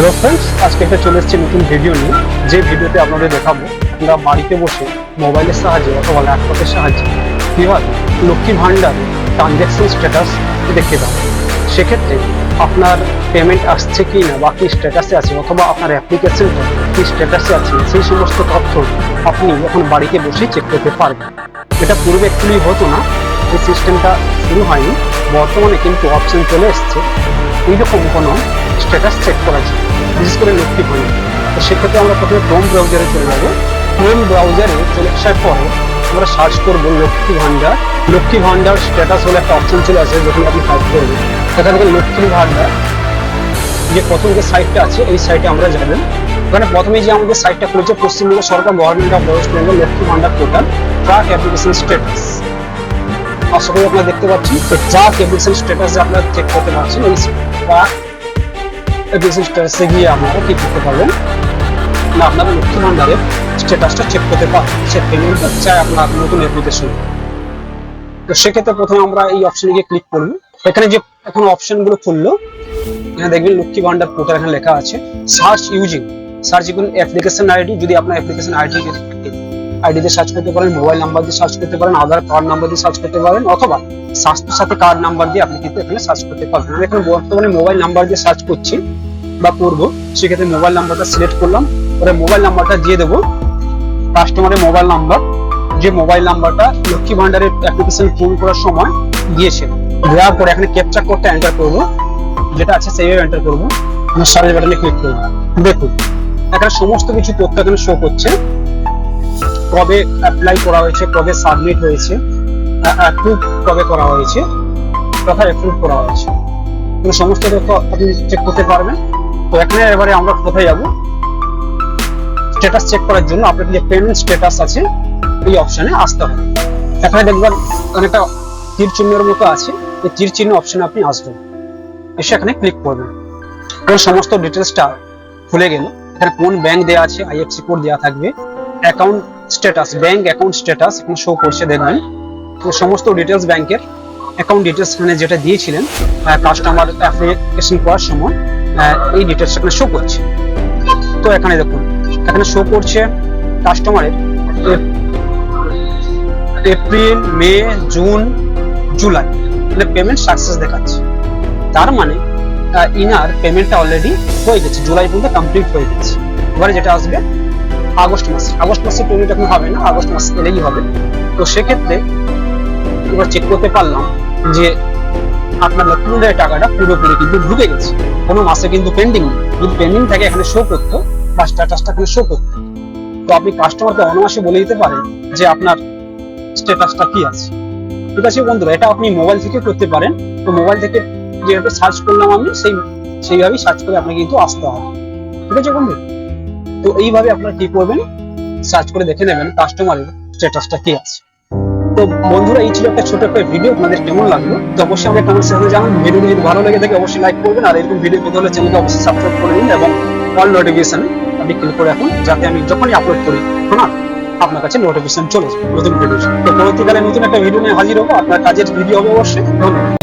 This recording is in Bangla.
হ্যালো ফ্রেন্ডস আজকে একটা চলে এসেছি নতুন ভিডিও নিয়ে। যে ভিডিওতে আপনাদের দেখাবো, আমরা বাড়িতে বসে মোবাইলের সাহায্যে অথবা ল্যাপটপের সাহায্যে কীভাবে লক্ষ্মী ভাণ্ডার ট্রানজ্যাকশন স্ট্যাটাস দেখতে পাবো সেক্ষেত্রে আপনার পেমেন্ট আসছে কি না বা কী স্ট্যাটাসে আছে অথবা আপনার অ্যাপ্লিকেশনটা কী স্ট্যাটাসে আছে, সেই সমস্ত তথ্য আপনি এখন বাড়িতে বসে চেক করতে পারবেন। এটা পূর্বে অ্যাকচুয়ালি হতো না এই সিস্টেমটা শুরু হয়নি, বর্তমানে কিন্তু অপশন চলে এসছে। এইরকম কোনো স্ট্যাটাস চেক করা যায় বিশেষ করে লক্ষ্মী ভাণ্ডার তো সেক্ষেত্রে আমরা প্রথমে ক্রোম ব্রাউজারে চলে যাব। ক্রোম ব্রাউজারে চলে আসার পরে আমরা সার্চ করব লক্ষ্মী ভাণ্ডার লক্ষ্মী ভাণ্ডার স্ট্যাটাস বলে একটা অপশন চলে আসে, যখন আপনি টাইপ করবেন। সেখান থেকে লক্ষ্মী ভাণ্ডার যে প্রথম যে সাইটটা আছে, এই সাইটে আমরা যাবেন ওখানে প্রথমে যে আমাদের সাইটটা খুলেছে, পশ্চিমবঙ্গ সরকার government of West Bengal Lakshmi Bhandar portal track application status আশা করি আপনারা দেখতে পাচ্ছেন। তো ট্রাক অ্যাপ্লিকেশন স্ট্যাটাস আপনারা চেক করতে পারছেন। এই ট্রাক স্ট্যাটাসে গিয়ে আপনারা কি করতে পারবেন? না, আপনারা লক্ষ্মী ভাণ্ডারের স্ট্যাটাসটা চেক করতে পারবেন সে পেমেন্টটা চাই আপনার নতুন অ্যাপ্লিকেশন তো সেক্ষেত্রে প্রথমে আমরা এই অপশনে গিয়ে ক্লিক করব। এখানে যে এখন অপশনগুলো খুললো, এখানে দেখবেন লক্ষ্মী ভান্ডার পোর্টাল এখানে লেখা আছে search using search using application ID যদি আপনার অ্যাপ্লিকেশন আইডি যদি আইডি দিয়ে সার্চ করতে পারেন মোবাইল নাম্বার দিয়ে সার্চ করতে পারেন আধার কার্ড নাম্বার দিয়ে সার্চ করতে পারেন, অথবা স্বাস্থ্য সাথে কার্ড নাম্বার দিয়ে আপনি কিন্তু এখানে সার্চ করতে পারবেন। আমি এখন বর্তমানে মোবাইল নাম্বার দিয়ে সার্চ করছি বা করব, সেক্ষেত্রে মোবাইল নাম্বারটা সিলেক্ট করলাম, পরে মোবাইল নাম্বারটা দিয়ে দেবো। কাস্টমারের মোবাইল নাম্বার যে মোবাইল নাম্বারটা লক্ষ্মী ভান্ডারের অ্যাপ্লিকেশন পূরণ করার সময় দিয়েছে। দেওয়ার পরে এখানে ক্যাপচা করতে এন্টার করব, যেটা আছে সেইভাবে এন্টার করব। আমি সার্চ বাটনে ক্লিক করব দেখুন, এখানে সমস্ত কিছু তথ্য এখানে শো করছে। কবে অ্যাপ্লাই করা হয়েছে, কবে সাবমিট হয়েছে অ্যাপ্রুভ কবে করা হয়েছে, তথা অ্যাপ্রুভ করা হয়েছে। এগুলো সমস্ত তথ্য আপনি চেক করতে পারবেন। তো এখানে এবারে আমরা কোথায় যাব? স্ট্যাটাস চেক করার জন্য আপনার যে পেমেন্ট স্ট্যাটাস আছে, এই অপশনে আসতে হবে। এখানে দেখবেন অনেকটা তীর চিহ্নের মতো আছে, এই তীর চিহ্ন অপশানে আপনি আসবেন। এসে এখানে ক্লিক করবেন। এখানে সমস্ত ডিটেলসটা খুলে গেল। এখানে কোন ব্যাংক দেওয়া আছে আইএফসি কোড দেওয়া থাকবে। Account status bank account status এখানে শো করছে দেখবেন। সমস্ত ডিটেলস ব্যাংকের অ্যাকাউন্ট ডিটেলস এখানে যেটা দিয়েছিলেন কাস্টমার অ্যাপ্লিকেশন করার সময় এই ডিটেলস এখানে শো করছে। তো এখানে দেখুন, এখানে শো করছে কাস্টমারের এপ্রিল মে জুন জুলাই মানে পেমেন্ট সাকসেস দেখাচ্ছে। তার মানে ইনার পেমেন্টটা অলরেডি হয়ে গেছে জুলাই পর্যন্ত কমপ্লিট হয়ে গেছে। এবারে যেটা আসবে আগস্ট মাস। আগস্ট মাসে পেমেন্ট এখন হবে না, আগস্ট মাস এলেই হবে। তো সেক্ষেত্রে এবার চেক করতে পারলাম যে আপনার লক্ষ্মী ভান্ডারের টাকাটা পুরোপুরি কিন্তু ঢুকে গেছে। কোনো মাসে কিন্তু পেন্ডিং নেই। যদি পেন্ডিং থাকে, এখানে শো করতো, বা স্ট্যাটাসটা এখানে শো করতো। তো আপনি কাস্টমারকে অনায়াসে বলে দিতে পারেন যে আপনার স্ট্যাটাসটা কি আছে। ঠিক আছে বন্ধুরা, এটা আপনি মোবাইল থেকে করতে পারেন। তো মোবাইল থেকে যেভাবে সার্চ করলাম আমি, সেই, সেইভাবেই সার্চ করে আপনাকে কিন্তু আসতে হবে। ঠিক আছে বন্ধু তো এইভাবে আপনারা কি করবেন? সার্চ করে দেখে নেবেন কাস্টমারের স্ট্যাটাসটা কি আছে। তো বন্ধুরা, এই ছিল একটা ছোট একটা ভিডিও আপনাদের কেমন লাগল? তো অবশ্যই আমাদের কমেন্ট সেকশনে জানান। ভিডিও যদি ভালো লেগে থাকে, অবশ্যই লাইক করবেন। আর এরকম ভিডিও পেতে হলে চ্যানেলকে অবশ্যই সাবস্ক্রাইব করে নিন এবং অল নোটিফিকেশন আপনি ক্লিক করে রাখুন, যাতে আমি যখনই আপলোড করি হ্যাঁ আপনার কাছে নোটিফিকেশন চলে যাবে নতুন ভিডিও তো পরবর্তীকালে নতুন একটা ভিডিও নিয়ে হাজির হব। আপনার কাজের ভিডিও হবে অবশ্যই। ধন্যবাদ।